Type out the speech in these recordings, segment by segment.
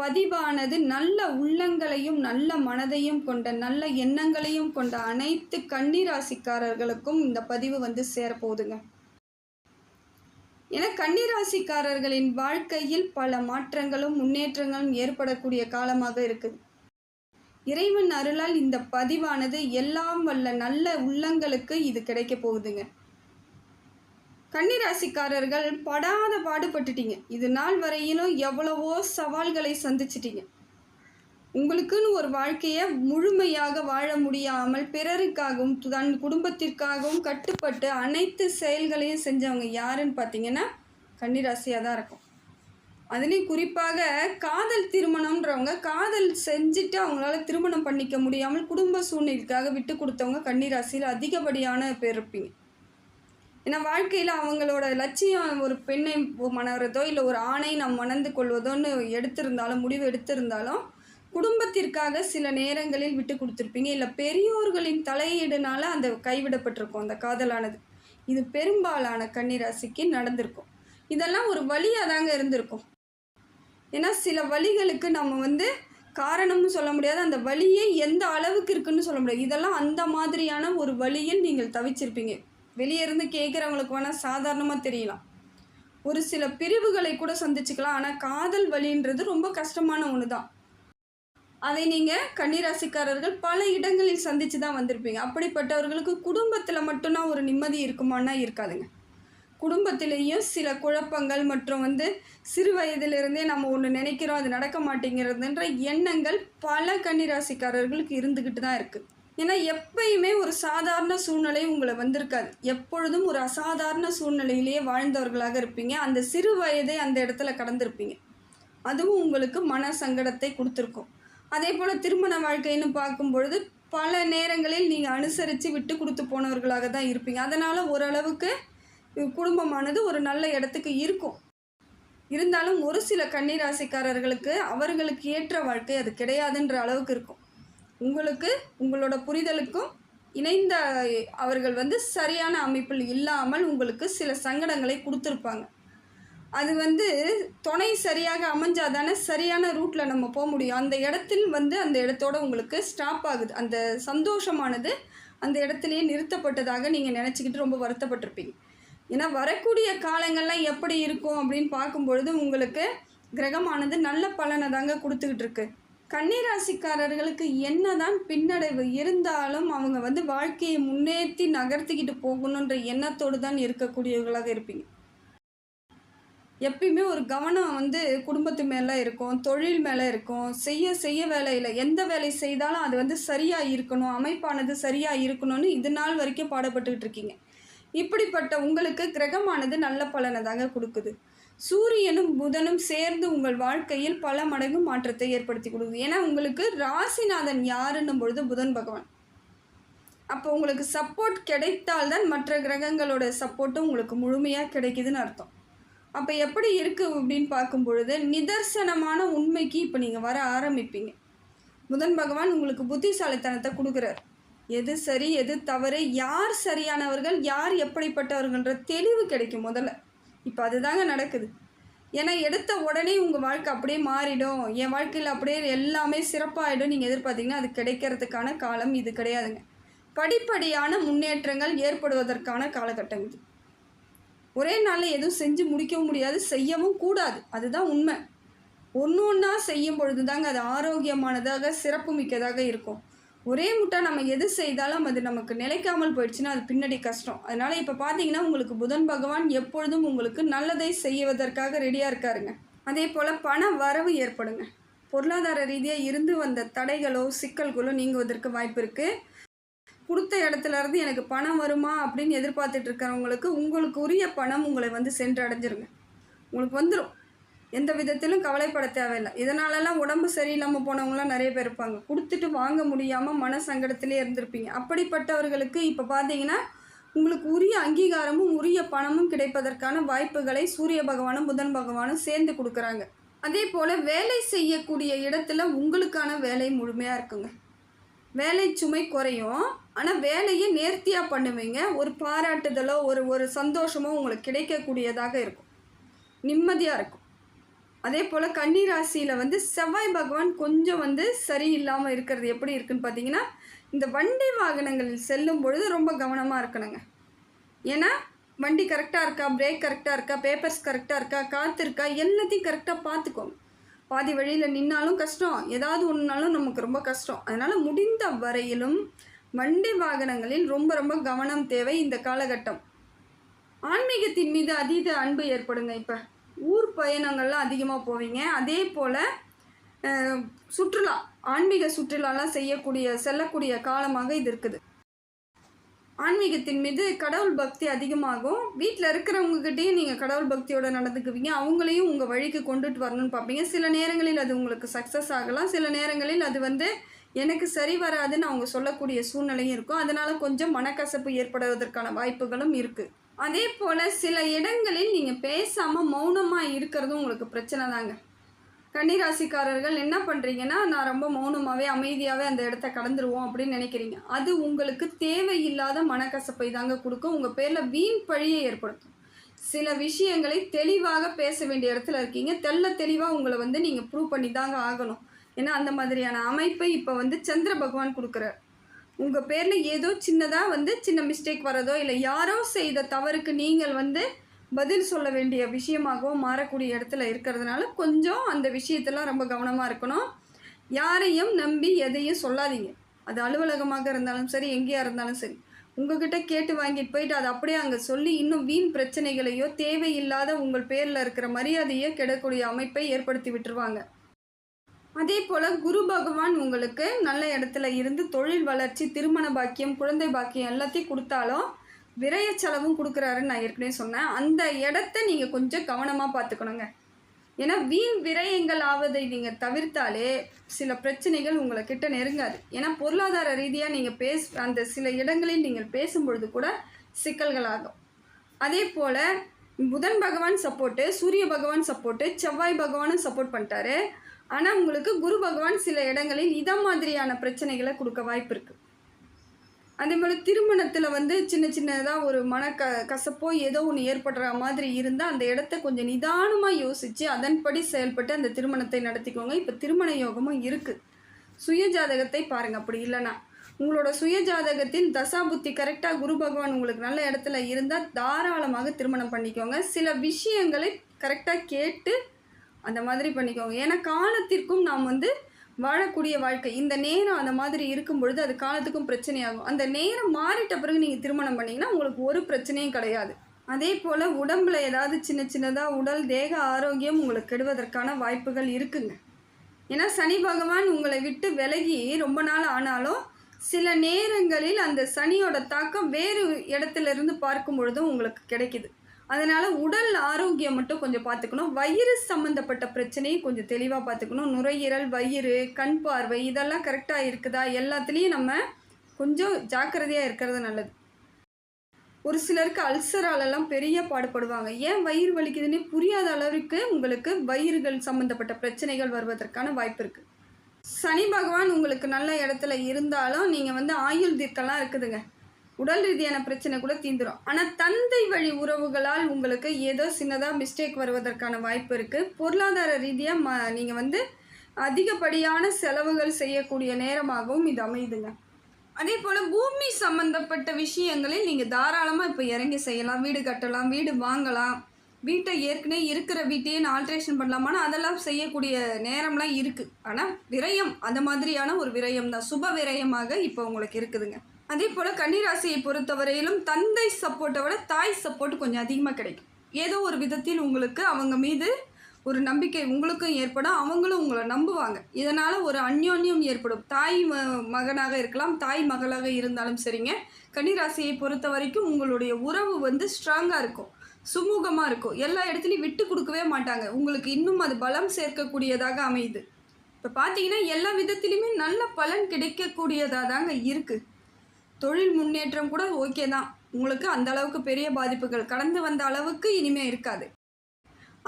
பதிவானது நல்ல உள்ளங்களையும் நல்ல மனதையும் கொண்ட நல்ல எண்ணங்களையும் கொண்ட அனைத்து கன்னிராசிக்காரர்களுக்கும் இந்த பதிவு வந்து சேரப்போகுதுங்க. ஏன்னா கன்னிராசிக்காரர்களின் வாழ்க்கையில் பல மாற்றங்களும் முன்னேற்றங்களும் ஏற்படக்கூடிய காலமாக இருக்குது. இறைவன் அருளால் இந்த பதிவானது எல்லாம் வல்ல நல்ல உள்ளங்களுக்கு இது கிடைக்க போகுதுங்க. கன்னிராசிக்காரர்கள் படாத பாடுபட்டுட்டீங்க. இது நாள் வரையிலும் எவ்வளவோ சவால்களை சந்திச்சிட்டீங்க. உங்களுக்குன்னு ஒரு வாழ்க்கையை முழுமையாக வாழ முடியாமல் பிறருக்காகவும் தன் குடும்பத்திற்காகவும் கட்டுப்பட்டு அனைத்து செயல்களையும் செஞ்சவங்க யாருன்னு பார்த்தீங்கன்னா கன்னிராசியாக தான் இருக்கும். அதுலேயும் குறிப்பாக காதல் திருமணம்ன்றவங்க காதல் செஞ்சுட்டு அவங்களால திருமணம் பண்ணிக்க முடியாமல் குடும்ப சூழ்நிலைக்காக விட்டு கொடுத்தவங்க கன்னிராசியில் அதிகப்படியான பேர் இருப்பீங்க. ஏன்னா வாழ்க்கையில் அவங்களோட லட்சியம் ஒரு பெண்ணை மணக்கிறதோ இல்லை ஒரு ஆணை நாம் மணந்து கொள்வதோன்னு எடுத்திருந்தாலும் முடிவு எடுத்திருந்தாலும் குடும்பத்திற்காக சில நேரங்களில் விட்டு கொடுத்துருப்பீங்க. இல்லை பெரியோர்களின் தலையீடுனால அந்த கைவிடப்பட்டிருக்கும் அந்த காதலானது. இது பெரும்பாலான கன்னிராசிக்கு நடந்திருக்கும். இதெல்லாம் ஒரு வழியாக தாங்க இருந்திருக்கும். ஏன்னா சில வழிகளுக்கு நம்ம வந்து காரணம்னு சொல்ல முடியாது. அந்த வழியே எந்த அளவுக்கு இருக்குன்னு சொல்ல முடியாது. இதெல்லாம் அந்த மாதிரியான ஒரு வழியில் நீங்கள் தவிச்சிருப்பீங்க. வெளியே இருந்து கேட்குறவங்களுக்கு வேணால் சாதாரணமாக தெரியலாம். ஒரு சில பிரிவுகளை கூட சந்திச்சுக்கலாம். ஆனால் காதல் வழின்றது ரொம்ப கஷ்டமான ஒன்று தான் அதை நீங்கள் கன்னிராசிக்காரர்கள் பல இடங்களில் சந்தித்து தான் வந்திருப்பீங்க. அப்படிப்பட்டவர்களுக்கு குடும்பத்தில் மட்டும்தான் ஒரு நிம்மதி இருக்குமானா இருக்காதுங்க. குடும்பத்திலேயும் சில குழப்பங்கள் மற்றும் வந்து சிறு வயதிலிருந்தே நம்ம ஒன்று நினைக்கிறோம் அது நடக்க மாட்டேங்கிறதுன்ற எண்ணங்கள் பல கன்னிராசிக்காரர்களுக்கு இருந்துக்கிட்டு தான் இருக்குது ஏன்னா எப்பயுமே ஒரு சாதாரண சூழ்நிலை உங்களை வந்திருக்காது. எப்பொழுதும் ஒரு அசாதாரண சூழ்நிலையிலேயே வாழ்ந்தவர்களாக இருப்பீங்க. அந்த சிறு வயதை அந்த இடத்துல கடந்திருப்பீங்க. அதுவும் உங்களுக்கு மன சங்கடத்தை கொடுத்துருக்கும். அதே போல் திருமண வாழ்க்கைன்னு பார்க்கும்பொழுது பல நேரங்களில் நீங்கள் அனுசரித்து விட்டு கொடுத்து போனவர்களாக தான் இருப்பீங்க. அதனால் ஓரளவுக்கு குடும்பமானது ஒரு நல்ல இடத்துக்கு இருக்கும். இருந்தாலும் ஒரு சில கன்னிராசிக்காரர்களுக்கு அவர்களுக்கு ஏற்ற வாழ்க்கை அது கிடையாதுன்ற அளவுக்கு இருக்கும். உங்களுக்கு உங்களோட புரிதலுக்கும் இணைந்த அவர்கள் வந்து சரியான அமைப்பில் இல்லாமல் உங்களுக்கு சில சங்கடங்களை கொடுத்துருப்பாங்க. அது வந்து துணை சரியாக அமைஞ்சாதானே சரியான ரூட்டில் நம்ம போக முடியும். அந்த இடத்தில் வந்து அந்த இடத்தோட உங்களுக்கு ஸ்டாப் ஆகுது. அந்த சந்தோஷமானது அந்த இடத்துலையே நிறுத்தப்பட்டதாக நீங்கள் நினச்சிக்கிட்டு ரொம்ப வருத்தப்பட்டிருப்பீங்க. ஏன்னா வரக்கூடிய காலங்கள்லாம் எப்படி இருக்கும் அப்படின்னு பார்க்கும்பொழுது உங்களுக்கு கிரகமானது நல்ல பலனை தாங்க கொடுத்துக்கிட்டு இருக்குது கன்னிராசிக்காரர்களுக்கு என்னதான் பின்னடைவு இருந்தாலும் அவங்க வந்து வாழ்க்கையை முன்னேற்றி நகர்த்திக்கிட்டு போகணுன்ற எண்ணத்தோடு தான் இருக்கக்கூடியவர்களாக இருப்பீங்க. எப்பயுமே ஒரு கவனம் வந்து குடும்பத்து மேலே இருக்கும் தொழில் மேலே இருக்கும் செய்ய செய்ய வேலையில் எந்த வேலை செய்தாலும் அது வந்து சரியாக இருக்கணும் அமைப்பானது சரியாக இருக்கணும்னு இது நாள் வரைக்கும் பாடப்பட்டுக்கிட்டு இருக்கீங்க. இப்படிப்பட்ட உங்களுக்கு கிரகமானது நல்ல பலனை தாங்க கொடுக்குது. சூரியனும் புதனும் சேர்ந்து உங்கள் வாழ்க்கையில் பல மடங்கு மாற்றத்தை ஏற்படுத்தி கொடுக்குது ஏன்னா உங்களுக்கு ராசிநாதன் யாருன்னும் பொழுது புதன் பகவான். அப்போ உங்களுக்கு சப்போர்ட் கிடைத்தால்தான் மற்ற கிரகங்களோட சப்போர்ட்டும் உங்களுக்கு முழுமையாக கிடைக்குதுன்னு அர்த்தம். அப்போ எப்படி இருக்குது அப்படின்னு பார்க்கும் பொழுது நிதர்சனமான உண்மைக்கு இப்போ நீங்கள் வர ஆரம்பிப்பீங்க. புதன் பகவான் உங்களுக்கு புத்திசாலித்தனத்தை கொடுக்குறார். எது சரி எது தவறு யார் சரியானவர்கள் யார் எப்படிப்பட்டவர்கள்ன்ற தெளிவு கிடைக்கும் முதல்ல. இப்போ அதுதாங்க நடக்குது. ஏன்னா எடுத்த உடனே உங்கள் வாழ்க்கை அப்படியே மாறிடும். என் வாழ்க்கையில் அப்படியே எல்லாமே சிறப்பாகிடும் நீங்கள் எதிர்பார்த்தீங்கன்னா அது கிடைக்கிறதுக்கான காலம் இது கிடையாதுங்க. படிப்படியான முன்னேற்றங்கள் ஏற்படுவதற்கான காலகட்டம் இது ஒரே நாளில் எதுவும் செஞ்சு முடிக்கவும் முடியாது செய்யவும் கூடாது. அதுதான் உண்மை. ஒன்று ஒன்றா செய்யும் பொழுது தாங்க அது ஆரோக்கியமானதாக சிறப்பு மிக்கதாக இருக்கும். ஒரே முட்டா நம்ம எது செய்தாலும் அது நமக்கு நிலைக்காமல் போயிடுச்சுன்னா அது பின்னாடி கஷ்டம். அதனால் இப்போ பார்த்தீங்கன்னா உங்களுக்கு புதன் பகவான் எப்பொழுதும் உங்களுக்கு நல்லதை செய்வதற்காக ரெடியாக இருக்காருங்க. அதே போல் பண வரவு ஏற்படுங்க. பொருளாதார ரீதியாக இருந்து வந்த தடைகளோ சிக்கல்களோ நீங்குவதற்கு வாய்ப்பு இருக்குது கொடுத்த இடத்துல இருந்து எனக்கு பணம் வருமா அப்படின்னு எதிர்பார்த்துட்டு இருக்கிறவங்களுக்கு உங்களுக்கு உரிய பணம் உங்களை வந்து சென்றடைஞ்சிருங்க. உங்களுக்கு வந்துடும் எந்த விதத்திலும் கவலைப்பட தேவையில்லை. இதனாலலாம் உடம்பு சரியில்லாமல் போனவங்களாம் நிறைய பேர் இருப்பாங்க. கொடுத்துட்டு வாங்க முடியாமல் மன சங்கடத்திலே இருந்திருப்பீங்க. அப்படிப்பட்டவர்களுக்கு இப்போ பார்த்தீங்கன்னா உங்களுக்கு உரிய அங்கீகாரமும் உரிய பணமும் கிடைப்பதற்கான வாய்ப்புகளை சூரிய பகவானும் புதன் பகவானும் சேர்ந்து கொடுக்குறாங்க. அதே போல் வேலை செய்யக்கூடிய இடத்துல உங்களுக்கான வேலை முழுமையாக இருக்குங்க. வேலை சுமை குறையும். ஆனால் வேலையை நேர்த்தியாக பண்ணுவீங்க. ஒரு பாராட்டுதலோ ஒரு ஒரு சந்தோஷமோ உங்களுக்கு கிடைக்கக்கூடியதாக இருக்கும். நிம்மதியாக இருக்கும். அதே போல் கன்னி ராசியில் வந்து செவ்வாய் பகவான் கொஞ்சம் வந்து சரியில்லாமல் இருக்கிறது எப்படி இருக்குன்னு பார்த்தீங்கன்னா இந்த வண்டி வாகனங்களில் செல்லும் பொழுது ரொம்ப கவனமாக இருக்கணுங்க. ஏன்னா வண்டி கரெக்டாக இருக்கா பிரேக் கரெக்டாக இருக்கா பேப்பர்ஸ் கரெக்டாக இருக்கா காற்று இருக்கா எல்லாத்தையும் கரெக்டாக பார்த்துக்கோங்க. பாதி வழியில் நின்னாலும் கஷ்டம் ஏதாவது ஒன்றுனாலும் நமக்கு ரொம்ப கஷ்டம். அதனால் முடிந்த வரையிலும் வண்டி வாகனங்களில் ரொம்ப ரொம்ப கவனம் தேவை இந்த காலகட்டம். ஆன்மீகத்தின் மீது அதீத அன்பு ஏற்படுங்க இப்போ. பயணங்கள்லாம் அதிகமாக போவீங்க. அதே போல் சுற்றுலா ஆன்மீக சுற்றுலாலாம் செய்யக்கூடிய செல்லக்கூடிய காலமாக இது இருக்குது. ஆன்மீகத்தின் மீது கடவுள் பக்தி அதிகமாகும். வீட்டில் இருக்கிறவங்ககிட்டயும் நீங்கள் கடவுள் பக்தியோட நடந்துக்குவீங்க. அவங்களையும் உங்கள் வழிக்கு கொண்டுட்டு வரணும்னு பார்ப்பீங்க. சில நேரங்களில் அது உங்களுக்கு சக்ஸஸ் ஆகலாம். சில நேரங்களில் அது வந்து எனக்கு சரி வராதுன்னு அவங்க சொல்லக்கூடிய சூழ்நிலையும் இருக்கும். அதனால் கொஞ்சம் மனக்கசப்பு ஏற்படுவதற்கான வாய்ப்புகளும் இருக்குது அதே போல் சில இடங்களில் நீங்கள் பேசாமல் மௌனமாக இருக்கிறதும் உங்களுக்கு பிரச்சனை தாங்க. கன்னிராசிக்காரர்கள் என்ன பண்ணுறீங்கன்னா நான் ரொம்ப மௌனமாகவே அமைதியாகவே அந்த இடத்த கடந்துருவோம் அப்படின்னு நினைக்கிறீங்க. அது உங்களுக்கு தேவையில்லாத மனக்கசப்பை தாங்க கொடுக்கும். உங்கள் பேரில் வீண் பழியை ஏற்படுத்தும். சில விஷயங்களை தெளிவாக பேச வேண்டிய இடத்துல இருக்கீங்க. தெள்ள தெளிவாக உங்களை வந்து நீங்கள் ப்ரூவ் பண்ணி தாங்க ஆகணும். ஏன்னா அந்த மாதிரியான அமைப்பை இப்போ வந்து சந்திர பகவான் கொடுக்குறார். உங்கள் பேரில் ஏதோ சின்னதாக வந்து சின்ன மிஸ்டேக் வரதோ இல்லை யாரோ செய்த தவறுக்கு நீங்கள் வந்து பதில் சொல்ல வேண்டிய விஷயமாகவோ மாறக்கூடிய இடத்துல இருக்கிறதுனால கொஞ்சம் அந்த விஷயத்தெல்லாம் ரொம்ப கவனமாக இருக்கணும். யாரையும் நம்பி எதையும் சொல்லாதீங்க. அது அலுவலகமாக இருந்தாலும் சரி எங்கேயா இருந்தாலும் சரி. உங்ககிட்ட கேட்டு வாங்கிட்டு போயிட்டு அதை அப்படியே அங்கே சொல்லி இன்னும் வீண் பிரச்சனைகளையோ தேவையில்லாத உங்கள் பேரில் இருக்கிற மரியாதையோ கெடக்கூடிய அமைப்பை ஏற்படுத்தி விட்டுருவாங்க. அதே போல் குரு பகவான் உங்களுக்கு நல்ல இடத்துல இருந்து தொழில் வளர்ச்சி திருமண பாக்கியம் குழந்தை பாக்கியம் எல்லாத்தையும் கொடுத்தாலும் விரைய செலவும் கொடுக்குறாருன்னு நான் ஏற்கனவே சொன்னேன். அந்த இடத்த நீங்கள் கொஞ்சம் கவனமாக பார்த்துக்கணுங்க. ஏன்னா வீண் விரயங்கள் ஆவதை நீங்கள் தவிர்த்தாலே சில பிரச்சனைகள் உங்களை கிட்ட நெருங்காது. ஏன்னா பொருளாதார ரீதியாக நீங்கள் பேச அந்த சில இடங்களில் நீங்கள் பேசும்பொழுது கூட சிக்கல்களாகும். அதே போல் புதன் பகவான் சப்போர்ட்டு சூரிய பகவான் சப்போர்ட்டு செவ்வாய் பகவானும் சப்போர்ட் பண்ணிட்டாரு. ஆனால் உங்களுக்கு குரு பகவான் சில இடங்களில் இத மாதிரியான பிரச்சனைகளை கொடுக்க வாய்ப்பு இருக்குது அதே போல் திருமணத்தில் வந்து சின்ன சின்னதாக ஒரு மன க கசப்போ ஏதோ ஒன்று ஏற்படுற மாதிரி இருந்தால் அந்த இடத்த கொஞ்சம் நிதானமாக யோசித்து அதன்படி செயல்பட்டு அந்த திருமணத்தை நடத்திக்கோங்க. இப்போ திருமண யோகமும் இருக்குது சுய ஜாதகத்தை பாருங்கள் அப்படி இல்லைன்னா உங்களோட சுயஜாதகத்தில் தசாபுத்தி கரெக்டாக குரு பகவான் உங்களுக்கு நல்ல இடத்துல இருந்தால் தாராளமாக திருமணம் பண்ணிக்கோங்க. சில விஷயங்களை கரெக்டாக கேட்டு அந்த மாதிரி பண்ணிக்கோங்க. ஏன்னா காலத்திற்கும் நாம் வந்து வாழக்கூடிய வாழ்க்கை. இந்த நேரம் அந்த மாதிரி இருக்கும் பொழுது அது காலத்துக்கும் பிரச்சனையாகும். அந்த நேரம் மாறிட்ட பிறகு நீங்கள் திருமணம் பண்ணிங்கன்னா உங்களுக்கு ஒரு பிரச்சனையும் கிடையாது. அதே போல் உடம்புல ஏதாவது சின்ன சின்னதாக உடல் தேக ஆரோக்கியம் உங்களுக்கு கெடுவதற்கான வாய்ப்புகள் இருக்குங்க. ஏன்னா சனி பகவான் உங்களை விட்டு விலகி ரொம்ப நாள் ஆனாலும் சில நேரங்களில் அந்த சனியோட தாக்கம் வேறு இடத்துல இருந்து பார்க்கும் பொழுதும் உங்களுக்கு கிடைக்குது. அதனால் உடல் ஆரோக்கியம் மட்டும் கொஞ்சம் பார்த்துக்கணும். வயிறு சம்மந்தப்பட்ட பிரச்சனையை கொஞ்சம் தெளிவாக பார்த்துக்கணும். நுரையீரல் வயிறு கண் பார்வை இதெல்லாம் கரெக்டாக இருக்குதா? எல்லாத்துலேயும் நம்ம கொஞ்சம் ஜாக்கிரதையாக இருக்கிறது நல்லது. ஒரு சிலருக்கு அல்சராலெல்லாம் பெரிய பாடுபடுவாங்க. ஏன் வயிறு வலிக்குதுன்னே புரியாத அளவுக்கு உங்களுக்கு வயிறுகள் சம்மந்தப்பட்ட பிரச்சனைகள் வருவதற்கான வாய்ப்பு இருக்குது சனி பகவான் உங்களுக்கு நல்ல இடத்துல இருந்தாலும் நீங்கள் வந்து ஆயுள் தீர்க்கெல்லாம் இருக்குதுங்க. உடல் ரீதியான பிரச்சனை கூட தீந்துடும் ஆனால் தந்தை வழி உறவுகளால் உங்களுக்கு ஏதோ சின்னதாக மிஸ்டேக் வருவதற்கான வாய்ப்பு இருக்குது பொருளாதார ரீதியாக ம நீங்கள் வந்து அதிகப்படியான செலவுகள் செய்யக்கூடிய நேரமாகவும் இது அமையுதுங்க. அதே போல் பூமி சம்மந்தப்பட்ட விஷயங்களில் நீங்கள் தாராளமாக இப்போ இறங்கி செய்யலாம். வீடு கட்டலாம் வீடு வாங்கலாம். வீட்டை ஏற்கனவே இருக்கிற வீட்டையே ஆல்ட்ரேஷன் பண்ணலாமான்னா அதெல்லாம் செய்யக்கூடிய நேரம்லாம் இருக்குது ஆனால் விரயம் அந்த மாதிரியான ஒரு விரயம் தான் சுப விரயமாக இப்போ உங்களுக்கு இருக்குதுங்க. அதே போல் கன்னிராசியை பொறுத்தவரையிலும் தந்தை சப்போர்ட்டை விட தாய் சப்போர்ட் கொஞ்சம் அதிகமாக கிடைக்கும். ஏதோ ஒரு விதத்தில் உங்களுக்கு அவங்க மீது ஒரு நம்பிக்கை உங்களுக்கும் ஏற்படும் அவங்களும் உங்களை நம்புவாங்க. இதனால் ஒரு அந்யோன்யம் ஏற்படும். தாய் ம மகனாக இருக்கலாம் தாய் மகளாக இருந்தாலும் சரிங்க. கன்னிராசியை பொறுத்த வரைக்கும் உங்களுடைய உறவு வந்து ஸ்ட்ராங்காக இருக்கும். சுமூகமாக இருக்கும். எல்லா இடத்துலையும் விட்டு கொடுக்கவே மாட்டாங்க. உங்களுக்கு இன்னும் அது பலம் சேர்க்கக்கூடியதாக அமையுது. இப்போ பார்த்தீங்கன்னா எல்லா விதத்திலையுமே நல்ல பலன் கிடைக்கக்கூடியதாக தாங்க இருக்குது தொழில் முன்னேற்றம் கூட ஓகே தான். உங்களுக்கு அந்த அளவுக்கு பெரிய பாதிப்புகள். கடந்து வந்த அளவுக்கு இனிமே இருக்காது.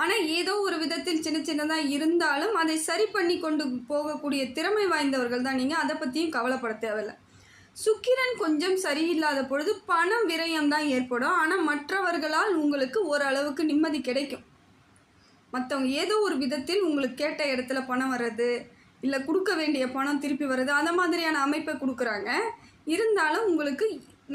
ஆனால் ஏதோ ஒரு விதத்தில் சின்ன சின்னதாக இருந்தாலும் அதை சரி பண்ணி கொண்டு போகக்கூடிய திறமை வாய்ந்தவர்கள் தான் நீங்கள் அதை பற்றியும் கவலைப்பட தேவையில்ல. சுக்கிரன் கொஞ்சம் சரியில்லாத பொழுது பணம் விரயம் தான் ஏற்படும். ஆனால் மற்றவர்களால் உங்களுக்கு ஓரளவுக்கு நிம்மதி கிடைக்கும். மற்றவங்க ஏதோ ஒரு விதத்தில் உங்களுக்கு கேட்ட இடத்துல பணம் வர்றது இல்லை கொடுக்க வேண்டிய பணம் திருப்பி வர்றது அந்த மாதிரியான அமைப்பை கொடுக்குறாங்க. இருந்தாலும் உங்களுக்கு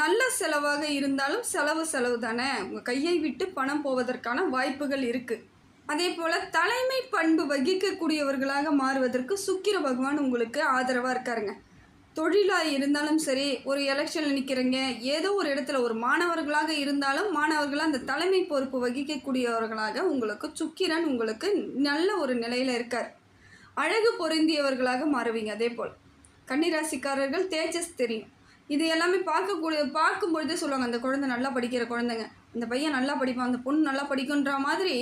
நல்ல செலவாக இருந்தாலும் செலவு செலவு தானே. உங்கள் கையை விட்டு பணம் போவதற்கான வாய்ப்புகள் இருக்குது அதே போல் தலைமை பண்பு வகிக்கக்கூடியவர்களாக மாறுவதற்கு சுக்கிர பகவான் உங்களுக்கு ஆதரவாக இருக்காருங்க. தொழிலாக இருந்தாலும் சரி ஒரு எலெக்ஷனில் நிற்கிறீங்க ஏதோ ஒரு இடத்துல ஒரு மாணவர்களாக இருந்தாலும் மாணவர்களாக அந்த தலைமை பொறுப்பு வகிக்கக்கூடியவர்களாக உங்களுக்கு சுக்கிரன் உங்களுக்கு நல்ல ஒரு நிலையில் இருக்கார். அழகு பொருந்தியவர்களாக மாறுவீங்க அதே போல். கன்னிராசிக்காரர்கள் தேஜஸ் தெரியும். இது எல்லாமே பார்க்கக்கூடிய பார்க்கும்பொழுதே சொல்லுவாங்க அந்த குழந்தை நல்லா படிக்கிற குழந்தைங்க. அந்த பையன் நல்லா படிப்பான் அந்த பொண்ணு நல்லா படிக்குன்ற மாதிரி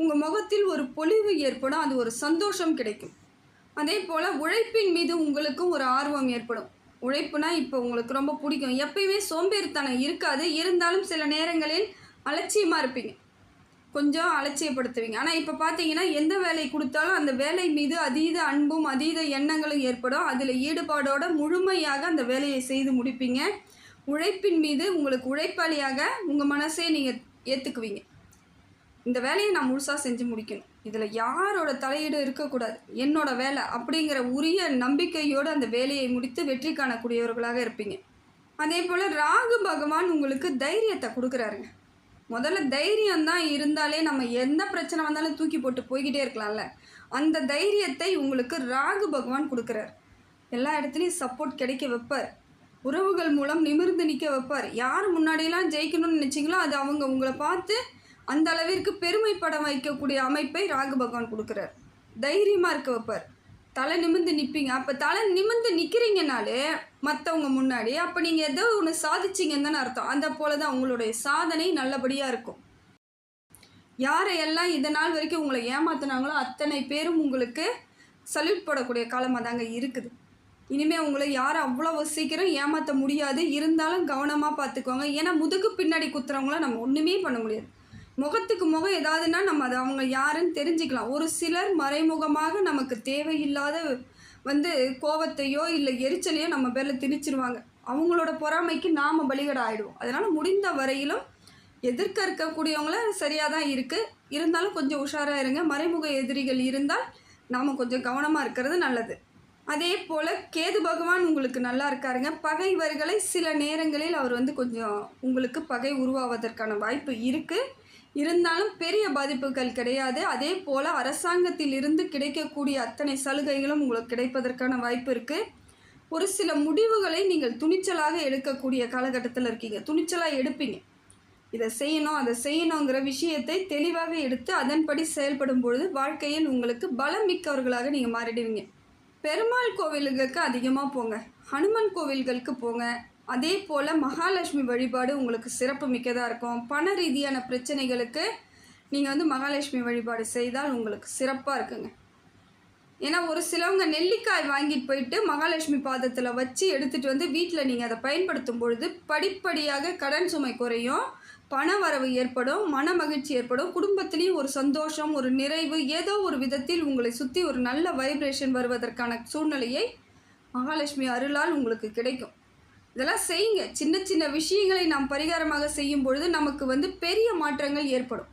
உங்கள் முகத்தில் ஒரு பொலிவு ஏற்படும் அது ஒரு சந்தோஷம் கிடைக்கும். அதே போல் உழைப்பின் மீது உங்களுக்கும் ஒரு ஆர்வம் ஏற்படும். உழைப்புனா இப்போ உங்களுக்கு ரொம்ப பிடிக்கும். எப்பயுமே சோம்பேறித்தனம் இருக்காது. இருந்தாலும் சில நேரங்களில் அலட்சியமாக இருப்பீங்க. கொஞ்சம் அலட்சியப்படுத்துவீங்க. ஆனால் இப்போ பார்த்தீங்கன்னா எந்த வேலை கொடுத்தாலும் அந்த வேலை மீது அதீத அன்பும் அதீத எண்ணங்களும் ஏற்படும். அதில் ஈடுபாடோட முழுமையாக அந்த வேலையை செய்து முடிப்பீங்க. உழைப்பின் மீது உங்களுக்கு உழைப்பாளியாக உங்கள் மனசே நீங்கள் ஏற்றுக்குவீங்க இந்த வேலையை நான் முழுசாக செஞ்சு முடிக்கணும். இதில் யாரோட தலையீடு இருக்கக்கூடாது. என்னோட வேலை அப்படிங்கிற உரிய நம்பிக்கையோடு அந்த வேலையை முடித்து வெற்றி காணக்கூடியவர்களாக இருப்பீங்க. அதே போல் ராகு பகவான் உங்களுக்கு தைரியத்தை கொடுக்குறாருங்க. முதல்ல தைரியம் தான் இருந்தாலே நம்ம எந்த பிரச்சனை வந்தாலும் தூக்கி போட்டு போய்கிட்டே இருக்கலாம்ல. அந்த தைரியத்தை உங்களுக்கு ராகு பகவான் கொடுக்குறார். எல்லா இடத்துலையும் சப்போர்ட் கிடைக்க வைப்பார். உறவுகள் மூலம் நிமிர்ந்து நிற்க வைப்பார். யார் முன்னாடியெல்லாம் ஜெயிக்கணும்னு நினச்சிங்களோ அது அவங்க உங்களை பார்த்து அந்த அளவிற்கு பெருமைப்பட வைக்கக்கூடிய அமைப்பை ராகு பகவான் கொடுக்குறார். தைரியமாக இருக்க வைப்பார். தலை நிமிர்ந்து நிற்பீங்க அப்போ தலை நிமிர்ந்து நிற்கிறீங்கனாலே மற்றவங்க முன்னாடி அப்போ நீங்கள் ஏதோ ஒன்று சாதிச்சிங்கன்னு தானே அர்த்தம். அந்த போல தான் உங்களுடைய சாதனை நல்லபடியாக இருக்கும். யாரையெல்லாம் இது நாள் வரைக்கும் உங்களை ஏமாத்தினாங்களோ அத்தனை பேரும் உங்களுக்கு சல்யூட் போடக்கூடிய காலமாக தாங்க இருக்குது. இனிமேல் உங்களை யாரும் அவ்வளோ சீக்கிரம் ஏமாற்ற முடியாது. இருந்தாலும் கவனமாக பார்த்துக்கோங்க. ஏன்னா முதுகு பின்னாடி குத்துறவங்கள நம்ம ஒன்றுமே பண்ண முடியாது. முகத்துக்கு முகம் ஏதாவதுன்னா நம்ம அதை அவங்க யாருன்னு தெரிஞ்சுக்கலாம். ஒரு சிலர் மறைமுகமாக நமக்கு தேவையில்லாத வந்து கோபத்தையோ இல்லை எரிச்சலையோ நம்ம பேரில் திணிச்சிருவாங்க. அவங்களோட பொறாமைக்கு நாம் பலிகடை ஆகிடுவோம் அதனால் முடிந்த வரையிலும் எதிர்க்க இருக்கக்கூடியவங்கள சரியாக தான் இருக்குது இருந்தாலும் கொஞ்சம் உஷாராக இருங்க. மறைமுக எதிரிகள் இருந்தால் நாம் கொஞ்சம் கவனமாக இருக்கிறது நல்லது. அதே போல் கேது பகவான் உங்களுக்கு நல்லா இருக்காருங்க. பகைவர்களை சில நேரங்களில் அவர் வந்து கொஞ்சம் உங்களுக்கு பகை உருவாவதற்கான வாய்ப்பு இருக்குது இருந்தாலும் பெரிய பாதிப்புகள் கிடையாது. அதே போல் அரசாங்கத்தில் இருந்து கிடைக்கக்கூடிய அத்தனை சலுகைகளும் உங்களுக்கு கிடைப்பதற்கான வாய்ப்பு இருக்குது ஒரு சில முடிவுகளை நீங்கள் துணிச்சலாக எடுக்கக்கூடிய காலகட்டத்தில் இருக்கீங்க. துணிச்சலாக எடுப்பீங்க. இதை செய்யணும் அதை செய்யணுங்கிற விஷயத்தை தெளிவாக எடுத்து அதன்படி செயல்படும் பொழுது வாழ்க்கையில் உங்களுக்கு பலம் மிக்கவர்களாக நீங்கள் மாறிடுவீங்க. பெருமாள் கோவில்களுக்கு அதிகமாக போங்க. ஹனுமன் கோவில்களுக்கு போங்க. அதே போல் மகாலட்சுமி வழிபாடு உங்களுக்கு சிறப்பு மிக்கதாக இருக்கும். பண ரீதியான பிரச்சனைகளுக்கு நீங்கள் வந்து மகாலட்சுமி வழிபாடு செய்தால் உங்களுக்கு சிறப்பாக இருக்குங்க. ஏன்னா ஒரு சிலவங்க நெல்லிக்காய் வாங்கிட்டு போயிட்டு மகாலட்சுமி பாதத்தில் வச்சு எடுத்துகிட்டு வந்து வீட்டில் நீங்கள் அதை பயன்படுத்தும் பொழுது படிப்படியாக கடன் சுமை குறையும் பண வரவு ஏற்படும் மன மகிழ்ச்சி ஏற்படும் குடும்பத்திலையும் ஒரு சந்தோஷம் ஒரு நிறைவு ஏதோ ஒரு விதத்தில் உங்களை சுற்றி ஒரு நல்ல வைப்ரேஷன் வருவதற்கான சூழ்நிலையை மகாலட்சுமி அருளால் உங்களுக்கு கிடைக்கும். இதெல்லாம் செய்யுங்க. சின்ன சின்ன விஷயங்களை நாம் பரிகாரமாக செய்யும் பொழுது நமக்கு வந்து பெரிய மாற்றங்கள் ஏற்படும்.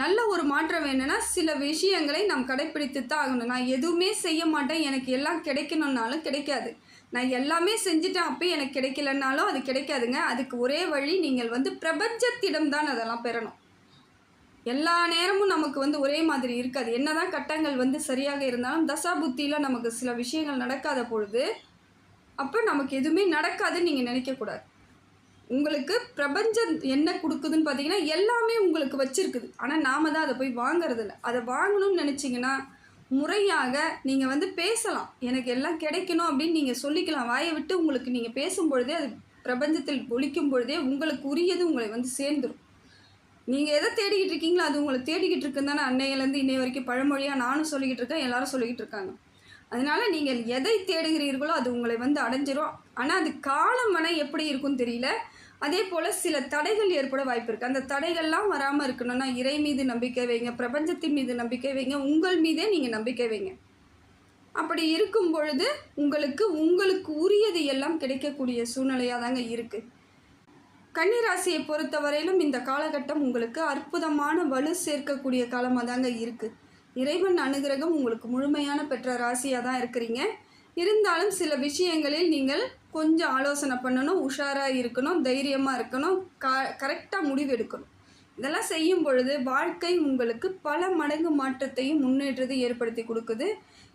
நல்ல ஒரு மாற்றம் என்னென்னா சில விஷயங்களை நாம் கடைப்பிடித்து தான் ஆகணும். நான் எதுவுமே செய்ய மாட்டேன். எனக்கு எல்லாம் கிடைக்கணும்னாலும் கிடைக்காது. நான் எல்லாமே செஞ்சுட்டேன். அப்போ எனக்கு கிடைக்கலனாலும் அது கிடைக்காதுங்க. அதுக்கு ஒரே வழி நீங்கள் வந்து பிரபஞ்சத்திடம் தான் அதெல்லாம் பெறணும். எல்லா நேரமும் நமக்கு வந்து ஒரே மாதிரி இருக்காது. என்னதான் கட்டங்கள் வந்து சரியாக இருந்தாலும் தசா புத்தியில் நமக்கு சில விஷயங்கள் நடக்காத பொழுது அப்போ நமக்கு எதுவுமே நடக்காதுன்னு நீங்கள் நினைக்கக்கூடாது உங்களுக்கு பிரபஞ்சம் என்ன கொடுக்குதுன்னு பார்த்தீங்கன்னா எல்லாமே உங்களுக்கு வச்சுருக்குது. ஆனால் நாம தான் அதை போய் வாங்குறதில்ல. அதை வாங்கணும்னு நினச்சிங்கன்னா முறையாக நீங்கள் வந்து பேசலாம். எனக்கு எல்லாம் கிடைக்கணும் அப்படின்னு நீங்கள் சொல்லிக்கலாம். வாயை விட்டு உங்களுக்கு நீங்கள் பேசும்பொழுதே அது பிரபஞ்சத்தில் ஒழிக்கும் பொழுதே உங்களுக்கு உரியது உங்களை வந்து சேர்ந்துடும் நீங்கள் எதை தேடிக்கிட்டு இருக்கீங்களோ அது உங்களை தேடிக்கிட்டு இருக்குன்னு தானே அன்னையிலேருந்து இன்னை வரைக்கும் பழமொழியாக நானும் சொல்லிக்கிட்டு இருக்கேன் எல்லாரும் சொல்லிக்கிட்டு இருக்காங்க. அதனால் நீங்கள் எதை தேடுகிறீர்களோ அது உங்களை வந்து அடைஞ்சிரும். ஆனால் அது காலம் வேணால் எப்படி இருக்கும்னு தெரியல. அதே போல் சில தடைகள் ஏற்பட வாய்ப்பு இருக்குது அந்த தடைகள்லாம் வராமல் இருக்கணும்னா இறை மீது நம்பிக்கை வைங்க பிரபஞ்சத்தின் மீது நம்பிக்கை வைங்க உங்கள் மீதே நீங்கள் நம்பிக்கை வைங்க. அப்படி இருக்கும் பொழுது உங்களுக்கு உங்களுக்கு உரியது எல்லாம் கிடைக்கக்கூடிய சூழ்நிலையாக தாங்க இருக்குது கன்னிராசியை பொறுத்தவரையிலும் இந்த காலகட்டம் உங்களுக்கு அற்புதமான வலு சேர்க்கக்கூடிய காலமாக தாங்க இருக்குது இறைவன் அனுகிரகம் உங்களுக்கு முழுமையான பெற்ற ராசியாக தான் இருக்கிறீங்க. இருந்தாலும் சில விஷயங்களில் நீங்கள் கொஞ்சம் ஆலோசனை பண்ணணும் உஷாராக இருக்கணும் தைரியமாக இருக்கணும் க கரெக்டாக முடிவெடுக்கணும். இதெல்லாம் செய்யும் பொழுது வாழ்க்கை உங்களுக்கு பல மடங்கு மாற்றத்தையும் முன்னேற்றத்தை ஏற்படுத்தி கொடுக்குது.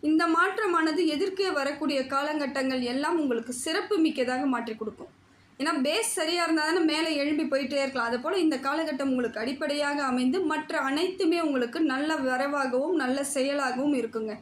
இந்த மாற்றமானது எதிர்க்கே வரக்கூடிய காலகட்டங்கள் எல்லாம் உங்களுக்கு சிறப்பு மிக்கதாக மாற்றி கொடுக்கும். ஏன்னா பேஸ் சரியாக இருந்தால் தானே மேலே எழும்பி போயிட்டே இருக்கலாம். அதே போல் இந்த காலகட்டம் உங்களுக்கு அடிப்படையாக அமைந்து மற்ற அனைத்துமே உங்களுக்கு நல்ல வரவாகவும் நல்ல செயலாகவும் இருக்குங்க.